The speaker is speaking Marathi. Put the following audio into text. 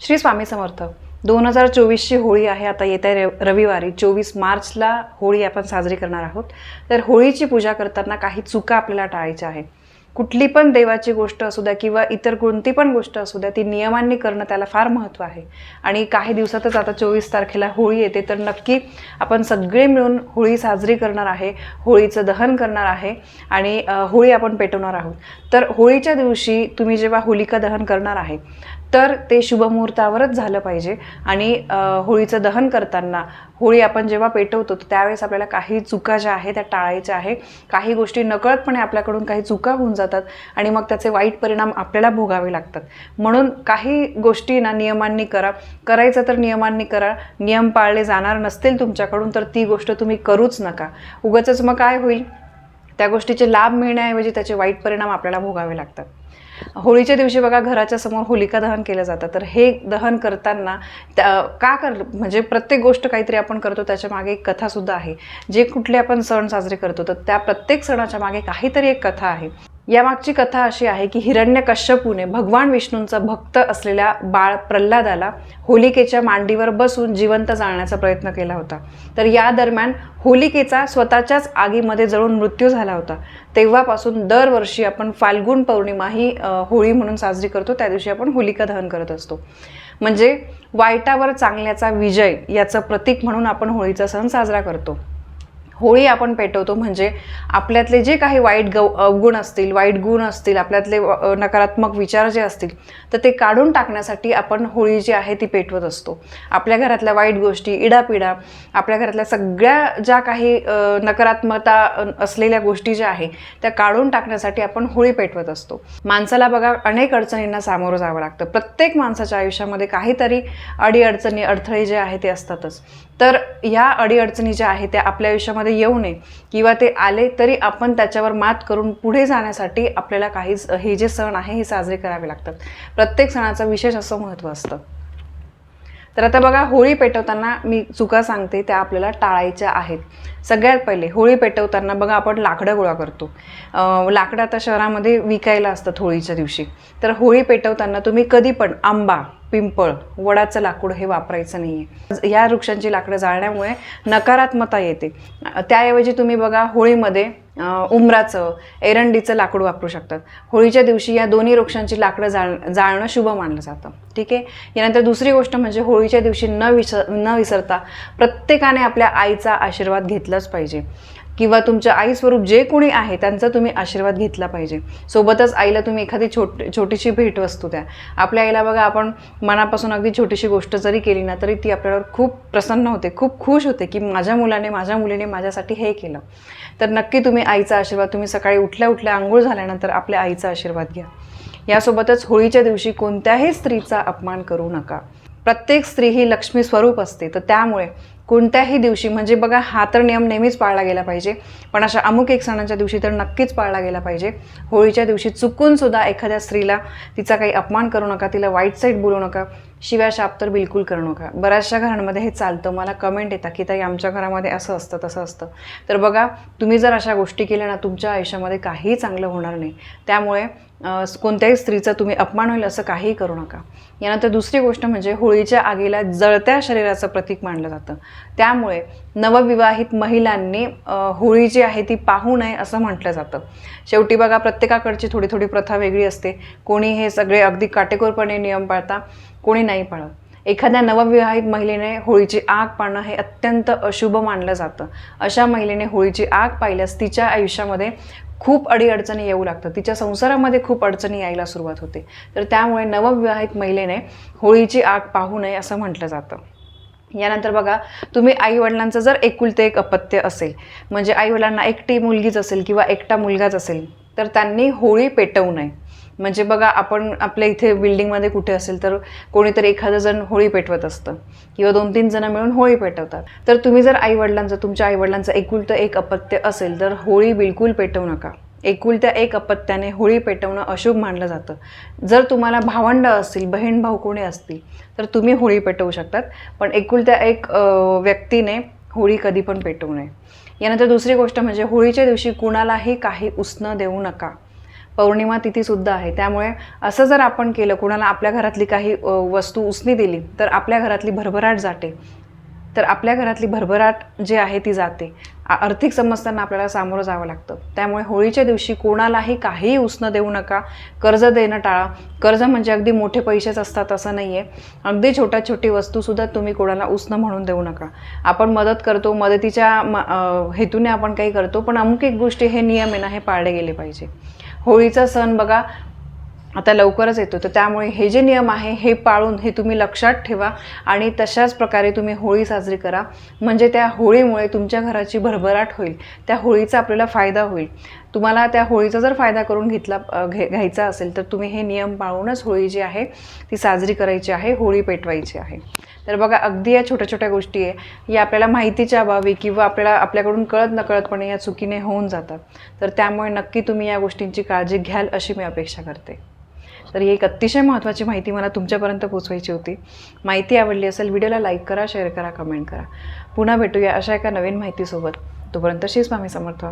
श्री स्वामी समर्थ दोन हजार चोवीसची होळी आहे. आता येत्या रे रविवारी चोवीस मार्चला होळी आपण साजरी करणार आहोत. तर होळीची पूजा करताना काही चुका आपल्याला टाळायच्या आहे कुठली पण देवाची गोष्ट असू द्या किंवा इतर कोणती पण गोष्ट असू द्या ती नियमांनी करणं त्याला फार महत्त्व आहे. आणि काही दिवसातच आता चोवीस तारखेला होळी येते. तर नक्की आपण सगळे मिळून होळी साजरी करणार आहे होळीचं दहन करणार आहे आणि होळी आपण पेटवणार आहोत. तर होळीच्या दिवशी तुम्ही जेव्हा होलिका दहन करणार आहे तर ते शुभमुहूर्तावरच झालं पाहिजे. आणि होळीचं दहन करताना होळी आपण जेव्हा पेटवतो तर त्यावेळेस आपल्याला काही चुका ज्या आहेत त्या टाळायच्या आहे काही गोष्टी नकळतपणे आपल्याकडून काही चुका होऊन जातात आणि मग त्याचे वाईट परिणाम आपल्याला भोगावे लागतात. म्हणून काही गोष्टी ना नियमांनी करा. करायचं तर नियमांनी करा. नियम पाळले जाणार नसतील तुमच्याकडून तर ती गोष्ट तुम्ही करूच नका. उगाचच मग काय होईल? त्या गोष्टीचे लाभ मिळण्याऐवजी त्याचे वाईट परिणाम आपल्याला भोगावे लागतात. होळीच्या दिवशी बघा घराच्या समोर होलिका दहन केलं जातं. तर हे दहन करताना त्या का कर म्हणजे प्रत्येक गोष्ट काहीतरी आपण करतो त्याच्यामागे एक कथासुद्धा आहे. जे कुठले आपण सण साजरे करतो तर त्या प्रत्येक सणाच्या मागे काहीतरी एक कथा आहे. यामागची कथा अशी आहे की हिरण्य कश्यपूने भगवान विष्णूंचा भक्त असलेल्या बाळ प्रल्हादाला होलिकेच्या मांडीवर बसून जिवंत जाळण्याचा प्रयत्न केला होता. तर या दरम्यान होलिकेचा स्वतःच्याच आगीमध्ये जळून मृत्यू झाला होता. तेव्हापासून दरवर्षी आपण फाल्गुन पौर्णिमा ही होळी म्हणून साजरी करतो. त्या दिवशी आपण होलिका दहन करत असतो. म्हणजे वाईटावर चांगल्याचा विजय याचं प्रतीक म्हणून आपण होळीचा सण साजरा करतो. होळी आपण पेटवतो म्हणजे आपल्यातले जे काही वाईट गव अवगुण असतील वाईट गुण असतील आपल्यातले नकारात्मक विचार जे असतील तर ते काढून टाकण्यासाठी आपण होळी जी आहे ती पेटवत असतो. आपल्या घरातल्या वाईट गोष्टी इडापिडा आपल्या घरातल्या सगळ्या ज्या काही नकारात्मकता असलेल्या गोष्टी ज्या आहे त्या काढून टाकण्यासाठी आपण होळी पेटवत असतो. माणसाला बघा अनेक अडचणींना सामोरं जावं लागतं. प्रत्येक माणसाच्या आयुष्यामध्ये काहीतरी अडीअडचणी अडथळे जे आहे ते असतातच. तर ह्या अडीअडचणी ज्या आहेत त्या आपल्या आयुष्यामध्ये येऊ नये. किंवा ते आले तरी आपण त्याच्यावर मात करून पुढे जाण्यासाठी आपल्याला काही हे जे सण आहे हे साजरे करावे लागतात. प्रत्येक सणाचं विशेष असं महत्त्व असतं. तर आता बघा होळी पेटवताना मी चुका सांगते त्या आपल्याला टाळायच्या आहेत. सगळ्यात पहिले होळी पेटवताना बघा आपण लाकडं गोळा करतो. लाकडं आता शहरामध्ये विकायला असतात होळीच्या दिवशी. तर होळी पेटवताना तुम्ही कधी पण आंबा पिंपळ वडाचं लाकूड हे वापरायचं नाही आहे या वृक्षांची लाकडं जाळण्यामुळे नकारात्मकता येते. त्याऐवजी तुम्ही बघा होळीमध्ये उमराचं एरंडीचं लाकूड वापरू शकतात. होळीच्या दिवशी या दोन्ही वृक्षांची लाकडं जाळ जाळणं शुभ मानलं जातं. ठीक आहे? यानंतर दुसरी गोष्ट म्हणजे होळीच्या दिवशी न विसर न विसरता प्रत्येकाने आपल्या आईचा आशीर्वाद घेतलाच पाहिजे. किंवा तुमच्या आईस्वरूप जे कोणी आहे त्यांचा तुम्ही आशीर्वाद घेतला पाहिजे. सोबतच आईला तुम्ही एखादी छोट छोटीशी भेटवस्तू द्या. आपल्या आईला बघा आपण मनापासून अगदी छोटीशी गोष्ट जरी केली ना तरी ती आपल्यावर खूप प्रसन्न होते. खूप खुश होते की माझ्या मुलाने माझ्या मुलीने माझ्यासाठी हे केलं. तर नक्की तुम्ही आईचा आशीर्वाद तुम्ही सकाळी उठल्या उठल्या आंघोळ झाल्यानंतर आपल्या आईचा आशीर्वाद घ्या. यासोबतच होळीच्या दिवशी कोणत्याही स्त्रीचा अपमान करू नका. प्रत्येक स्त्री ही लक्ष्मी स्वरूप असते. तर त्यामुळे कोणत्याही दिवशी म्हणजे बघा हा तर नियम नेहमीच पाळला गेला पाहिजे. पण अशा अमुक एक सणांच्या दिवशी तर नक्कीच पाळला गेला पाहिजे. होळीच्या दिवशी चुकूनसुद्धा एखाद्या स्त्रीला तिचा काही अपमान करू नका तिला वाईट साईड बोलू नका. शिव्या शाप तर बिलकुल करू नका. बऱ्याचशा घरांमध्ये हे चालतं. मला कमेंट येतात की ताई आमच्या घरामध्ये असं असतं तसं असतं. तर बघा तुम्ही जर अशा गोष्टी केल्या ना तुमच्या आयुष्यामध्ये काहीही चांगलं होणार नाही. त्यामुळे कोणत्याही स्त्रीचा तुम्ही अपमान होईल असं काहीही करू नका. यानंतर दुसरी गोष्ट म्हणजे होळीच्या आगीला जळत्या शरीराचं प्रतीक मानलं जातं. त्यामुळे नवविवाहित महिलांनी होळी जी आहे ती पाहू नये असं म्हटलं जातं. शेवटी बघा प्रत्येकाकडची थोडी थोडी प्रथा वेगळी असते. कोणी हे सगळे अगदी काटेकोरपणे नियम पाळता कोणी नाही पाळत. एखाद्या नवविवाहित महिलेने होळीची आग पाळणं हे अत्यंत अशुभ मानलं जातं. अशा महिलेने होळीची आग पाहिल्यास तिच्या आयुष्यामध्ये खूप अडीअडचणी येऊ लागतात. तिच्या संसारामध्ये खूप अडचणी यायला सुरुवात होते. तर त्यामुळे नवविवाहित महिलेने होळीची आग पाहू नये असं म्हटलं जातं. यानंतर बघा तुम्ही आईवडिलांचं जर एकुलते एक अपत्य असेल म्हणजे आईवडिलांना एकटी मुलगीच असेल किंवा एकटा मुलगाच असेल तर त्यांनी होळी पेटवू नये. म्हणजे बघा आपण आपल्या इथे बिल्डिंगमध्ये कुठे असेल तर कोणीतरी एखादं जण होळी पेटवत असतं किंवा दोन तीन जणं मिळून होळी पेटवतात. तर तुम्ही जर आईवडिलांचं तुमच्या आईवडिलांचं एकुलतं एक अपत्य असेल तर होळी बिलकुल पेटवू नका. एकुलत्या एक अपत्याने होळी पेटवणं अशुभ मानलं जातं. जर तुम्हाला भावंड असतील बहीण भाऊ कोणी असतील तर तुम्ही होळी पेटवू शकतात पण एकुलत्या एक व्यक्तीने होळी कधी पण पेटवू नये. यानंतर दुसरी गोष्ट म्हणजे होळीच्या दिवशी कुणालाही काही उसणं देऊ नका. पौर्णिमा तिथीसुद्धा आहे. त्यामुळे असं जर आपण केलं कुणाला आपल्या घरातली काही वस्तू उसने दिली तर आपल्या घरातली भरभराट जाते. तर आपल्या घरातली भरभराट जी आहे ती जाते. आर्थिक समस्यांना आपल्याला सामोरं जावं लागतं. त्यामुळे होळीच्या दिवशी कोणालाही काहीही उसणं देऊ नका. कर्ज देणं टाळा. कर्ज म्हणजे अगदी मोठे पैसेच असतात असं नाही आहे अगदी छोट्या छोटी वस्तूसुद्धा तुम्ही कोणाला उसणं म्हणून देऊ नका. आपण मदत करतो मदतीच्या म हेतूने आपण काही करतो पण अमुक एक गोष्टी हे नियम आहे ना हे पाळले गेले पाहिजे. होळीचा सण बघा आता लवकरच येतो. तर त्यामुळे हे जे नियम आहे हे पाळून हे तुम्ही लक्षात ठेवा आणि तशाच प्रकारे तुम्ही होळी साजरी करा. म्हणजे त्या होळीमुळे तुमच्या घराची भरभराट होईल. त्या होळीचा आपल्याला फायदा होईल. तुम्हाला त्या होळीचा जर फायदा करून घेतला घे घ्यायचा असेल तर तुम्ही हे नियम पाळूनच होळी जी आहे ती साजरी करायची आहे होळी पेटवायची आहे. तर बघा अगदी या छोट्या छोट्या गोष्टी आहे. या आपल्याला माहितीच्या अभावी किंवा आपल्याला आपल्याकडून कळत नकळतपणे या चुकीने होऊन जातात. तर त्यामुळे नक्की तुम्ही या गोष्टींची काळजी घ्याल अशी मी अपेक्षा करते. तर ही एक अतिशय महत्त्वाची माहिती मला तुमच्यापर्यंत पोचवायची होती. माहिती आवडली असेल व्हिडिओला लाईक करा शेअर करा कमेंट करा. पुन्हा भेटूया अशा एका नवीन माहितीसोबत. तोपर्यंत शीच मामी समर्थ.